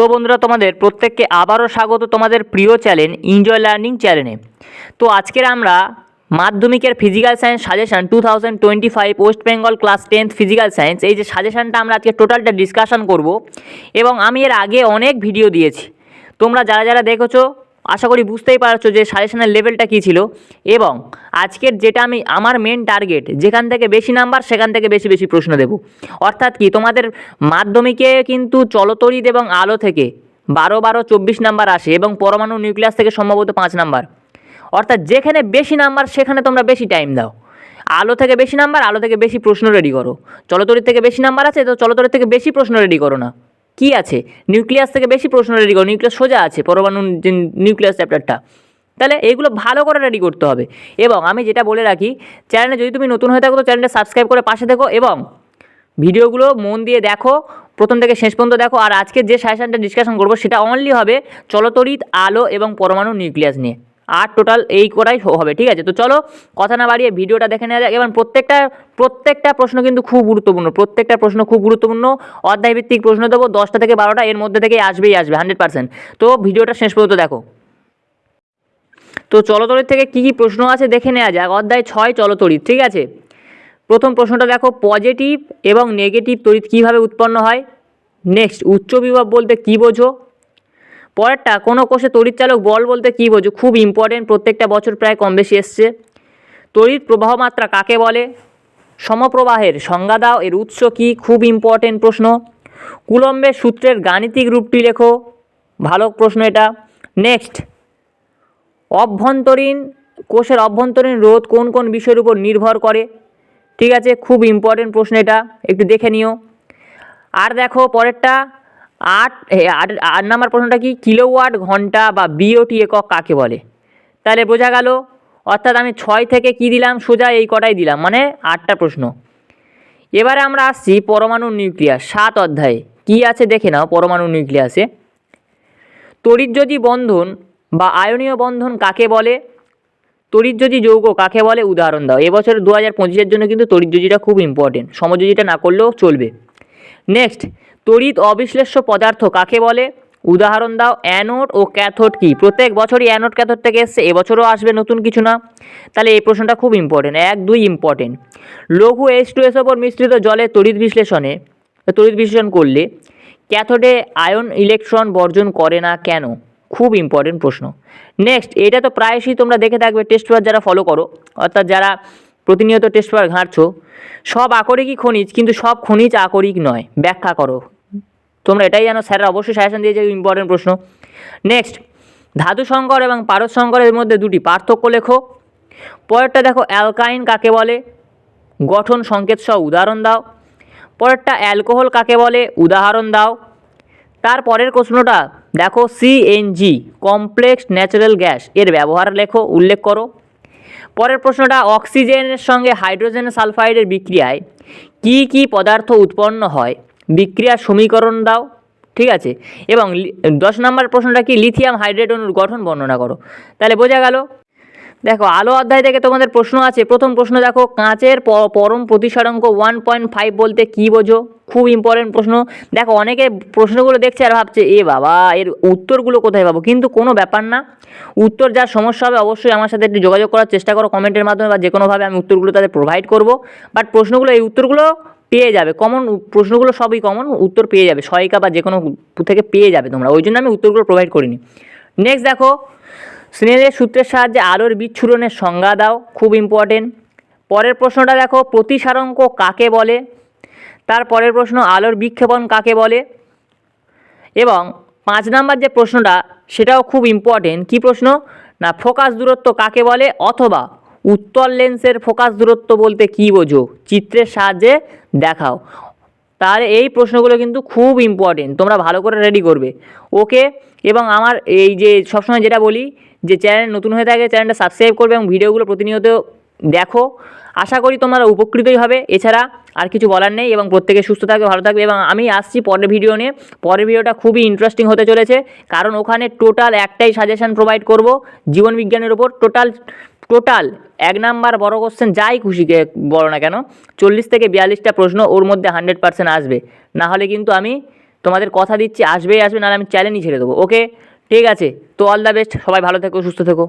তো বন্ধুরা, তোমাদের প্রত্যেককে আবারও স্বাগত তোমাদের প্রিয় চ্যানেল এনজয় লার্নিং চ্যানেলে। তো আজকের আমরা মাধ্যমিকের physical science suggestion two thousand twenty five West Bengal class tenth physical science এই যে সাজেশানটা আমরা আজকে টোটালটা ডিসকাশন করব, এবং আমি এর আগে অনেক ভিডিও দিয়েছি। তোমরা যারা যারা দেখেছ আশা করি বুঝতেই পারছ যে সাজেশনের লেভেলটা কী ছিল। এবং আজকের যেটা আমি, আমার মেন টার্গেট যেখান থেকে বেশি নাম্বার সেখান থেকে বেশি বেশি প্রশ্ন দেব। অর্থাৎ কি, তোমাদের মাধ্যমিকে কিন্তু চলতরিৎ এবং আলো থেকে বারো বারো, চব্বিশ নাম্বার আসে এবং পরমাণু নিউক্লিয়াস থেকে সম্ভবত পাঁচ নাম্বার অর্থাৎ যেখানে বেশি নাম্বার সেখানে তোমরা বেশি টাইম দাও। আলো থেকে বেশি নাম্বার আলো থেকে বেশি প্রশ্ন রেডি করো। চলতরিৎ থেকে বেশি নাম্বার আছে, তো চলতরিৎ থেকে বেশি প্রশ্ন রেডি করো না। কি আছে? নিউক্লিয়াস থেকে বেশি প্রশ্ন রেডি করো। নিউক্লিয়াস সোজা আছে পরমাণু যে নিউক্লিয়াস চ্যাপ্টারটা তাহলে এইগুলো ভালো করে রেডি করতে হবে। এবং আমি যেটা বলে রাখি চ্যানেলে যদি তুমি নতুন হয়ে থাকো, তো চ্যানেলটা সাবস্ক্রাইব করে পাশে দেখো এবং ভিডিওগুলো মন দিয়ে দেখো, প্রথম থেকে শেষ পর্যন্ত দেখো। আর আজকে যে সাজেশনটা ডিসকাশন করব, সেটা অনলি হবে চলতরিত আলো এবং পরমাণু নিউক্লিয়াস নিয়ে। আর টোটাল এই কটাই হবে, ঠিক আছে? তো চলো কথা না বাড়িয়ে ভিডিওটা দেখে নেওয়া যাক। এবং প্রত্যেকটা প্রত্যেকটা প্রশ্ন কিন্তু খুব গুরুত্বপূর্ণ, প্রত্যেকটা প্রশ্ন খুব গুরুত্বপূর্ণ। অধ্যায়ভিত্তিক প্রশ্ন দেবো, দশটা থেকে বারোটা, এর মধ্যে থেকে আসবেই আসবে হান্ড্রেড পার্সেন্ট তো ভিডিওটা শেষ পর্যন্ত দেখো। তো চলতরিৎ থেকে কী কী প্রশ্ন আছে দেখে নেওয়া যাক। অধ্যায় ছয় চলতরিৎ ঠিক আছে? প্রথম প্রশ্নটা দেখো পজিটিভ এবং নেগেটিভ তড়িৎ কীভাবে উৎপন্ন হয়? নেক্সট উচ্চ বিভব বলতে কী বোঝো? পরেরটা, কোনো কোষে তড়িৎচালক বল বলতে কী বোঝো? খুব ইম্পর্টেন্ট প্রত্যেকটা বছর প্রায় কম বেশি এসছে। তড়িৎ প্রবাহ মাত্রা কাকে বলে? সমপ্রবাহের সংজ্ঞা দাও, এর উৎস কী? খুব ইম্পর্টেন্ট প্রশ্ন। কুলম্বের সূত্রের গাণিতিক রূপটি লেখো। ভালো প্রশ্ন এটা। নেক্সট অভ্যন্তরীণ, কোষের অভ্যন্তরীণ রোধ কোন কোন বিষয়ের উপর নির্ভর করে? ঠিক আছে, খুব ইম্পর্টেন্ট প্রশ্ন এটা। একটু দেখে নিও। আর দেখো পরেরটা আট আট আট নাম্বার প্রশ্নটা কি? কিলোওয়াট ঘণ্টা বা বিওটি একক কাকে বলে? তাহলে বোঝা গেল, অর্থাৎ আমি ছয় থেকে কি দিলাম? সোজা এই কটাই দিলাম মানে আটটা প্রশ্ন। এবারে আমরা আসছি পরমাণু নিউক্লিয়াস, সাত অধ্যায়ে। কি আছে দেখে নাও, পরমাণু নিউক্লিয়াসে। তড়িৎযোজী বন্ধন বা আয়নীয় বন্ধন কাকে বলে? তড়িৎযোজী যৌগ কাকে বলে? উদাহরণ দাও। এবছর দু হাজার পঁচিশের জন্য কিন্তু তড়িৎযোজীটা খুব ইম্পর্টেন্ট সমযোজীটা না করলেও চলবে। নেক্সট তড়িৎ অবিশ্লেষ্য পদার্থ কাকে বলে? উদাহরণ দাও, অ্যানোড ও ক্যাথোড কি? প্রত্যেক বছরই অ্যানোড ক্যাথোড থেকে এসছে, এবছরও আসবে, নতুন কিছু না? তাহলে এই প্রশ্নটা খুব ইম্পর্টেন্ট এক, দুই ইম্পর্টেন্ট লঘু এইচ টু এস ওপর মিশ্রিত জলে তড়িৎ বিশ্লেষণে তড়িৎ বিশ্লেষণ করলে ক্যাথোডে আয়ন ইলেকট্রন বর্জন করে না কেন? খুব ইম্পর্টেন্ট প্রশ্ন। নেক্সট এটা তো প্রায়শই তোমরা দেখে থাকবে টেস্ট পেপার যারা ফলো করো, অর্থাৎ যারা প্রতিনিয়ত টেস্ট পেপার ঘাঁটছো, সব আকরিকই খনিজ, কিন্তু সব খনিজ আকরিক নয়। ব্যাখ্যা করো। তোমরা এটাই জানো, স্যাররা অবশ্যই সাজেশন দিয়েছে ইম্পর্টেন্ট প্রশ্ন। নেক্সট ধাতু সংকর এবং পারদ সংকরের মধ্যে দুটি পার্থক্য লেখো। পরেরটা দেখো অ্যালকাইন কাকে বলে? গঠন সংকেত সহ উদাহরণ দাও। পরেরটা অ্যালকোহল কাকে বলে? উদাহরণ দাও। তার পরের প্রশ্নটা দেখো সিএনজি কমপ্লেক্স ন্যাচারাল গ্যাস এর ব্যবহার লেখো, উল্লেখ করো। পরের প্রশ্নটা অক্সিজেনের সঙ্গে হাইড্রোজেন সালফাইডের বিক্রিয়ায় কি কি পদার্থ উৎপন্ন হয়? বিক্রিয়ার সমীকরণ দাও, ঠিক আছে? এবং দশ নম্বর প্রশ্নটা কি? লিথিয়াম হাইড্রেট অণুর গঠন বর্ণনা করো। তাহলে বোঝা গেল? দেখো, আলো অধ্যায় থেকে তোমাদের প্রশ্ন আছে। প্রথম প্রশ্ন দেখো, কাঁচের পরম প্রতিসরাঙ্ক ওয়ান পয়েন্ট ফাইভ বলতে কী বোঝো? খুব ইম্পর্টেন্ট প্রশ্ন। দেখো, অনেকে প্রশ্নগুলো দেখছে আর ভাবছে, এ বাবা, এর উত্তরগুলো কোথায় পাবো? কিন্তু কোনো ব্যাপার না। উত্তর যার সমস্যা হবে, অবশ্যই আমার সাথে একটু যোগাযোগ করার চেষ্টা করো কমেন্টের মাধ্যমে বা যে কোনোভাবে আমি উত্তরগুলো তাদের প্রোভাইড করব। বাট প্রশ্নগুলো, এই উত্তরগুলো পেয়ে যাবে। কমন প্রশ্নগুলো সবই কমন উত্তর পেয়ে যাবে। সহায়িকা বা যে কোনো থেকে পেয়ে যাবে তোমরা। ওই জন্য আমি উত্তরগুলো প্রোভাইড করিনি। নেক্সট দেখো স্নেলের সূত্রের সাহায্যে আলোর বিচ্ছুরণের সংজ্ঞা দাও। খুব ইম্পর্টেন্ট পরের প্রশ্নটা দেখো, প্রতিসারঙ্ক কাকে বলে? তার পরের প্রশ্ন, আলোর বিক্ষেপণ কাকে বলে? এবং পাঁচ নাম্বার যে প্রশ্নটা, সেটাও খুব ইম্পর্টেন্ট কী প্রশ্ন? না, ফোকাস দূরত্ব কাকে বলে? অথবা উত্তর লেন্সের ফোকাস দূরত্ব বলতে কী বোঝো? চিত্রের সাহায্যে দেখাও। তাহলে এই প্রশ্নগুলো কিন্তু খুব ইম্পর্টেন্ট তোমরা ভালো করে রেডি করবে। ওকে? এবং আমার এই যে সবসময় যেটা বলি, যে চ্যানেল নতুন হয়ে থাকে চ্যানেলটা সাবস্ক্রাইব করবে এবং ভিডিওগুলো প্রতিনিয়ত দেখো। আশা করি তোমরা উপকৃতই হবে। এছাড়া আর কিছু বলার নেই এবং প্রত্যেকে সুস্থ থাকবে, ভালো থাকবে এবং আমি আসছি পরের ভিডিও নিয়ে। পরের ভিডিওটা খুবই ইন্টারেস্টিং হতে চলেছে। কারণ ওখানে টোটাল একটাই সাজেশন প্রোভাইড করব, জীবন বিজ্ঞানের ওপর টোটাল টোটাল এক নাম্বার বড় কোশ্চেন যাই খুশি বলো না কেন, চল্লিশ থেকে বিয়াল্লিশটা প্রশ্ন ওর মধ্যে হান্ড্রেড পার্সেন্ট আসবে। না হলে কিন্তু আমি তোমাদের কথা দিচ্ছি, আসবেই আসবে, নাহলে আমি চ্যালেঞ্জই ছেড়ে দেবো। ওকে ঠিক আছে? তো অল দ্য বেস্ট সবাই ভালো থেকো, সুস্থ থেকো।